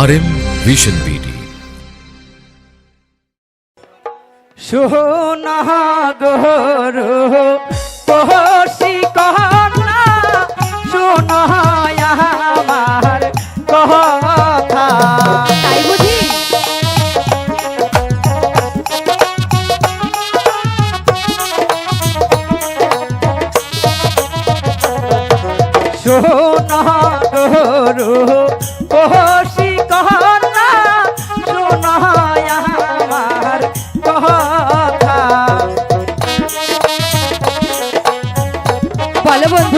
আর M vision BD সোনা পহসি কহনা সোনা আমার কথা। তাই বুঝি? সোনা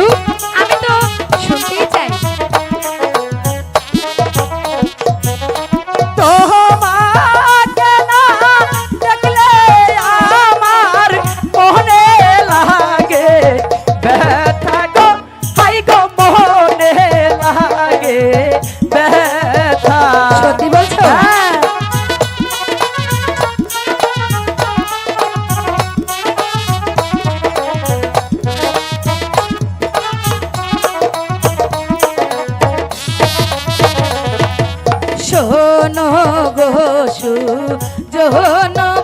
আমি হন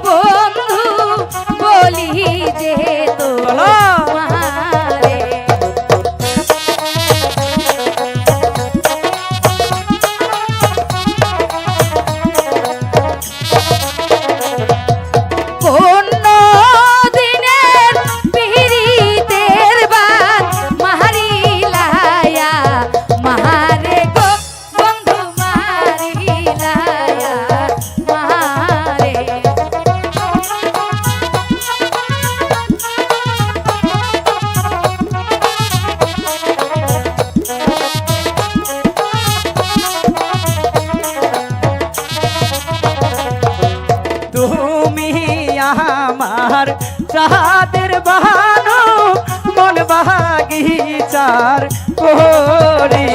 তুমি আমার চাঁদের বাহানো মন চার করি।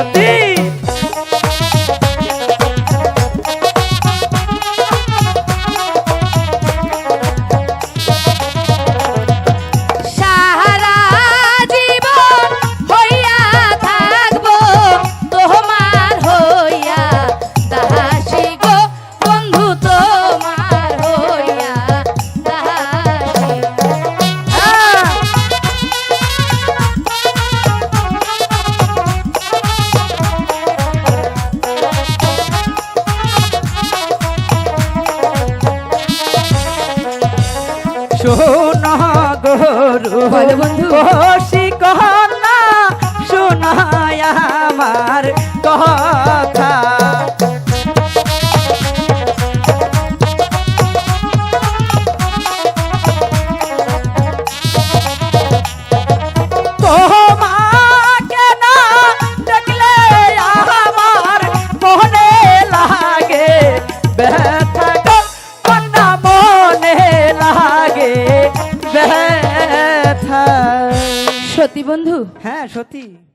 Até! সোনা গরু বসি কহনা সোনা আমার কথা। সত্যি বন্ধু? হ্যাঁ সত্যি।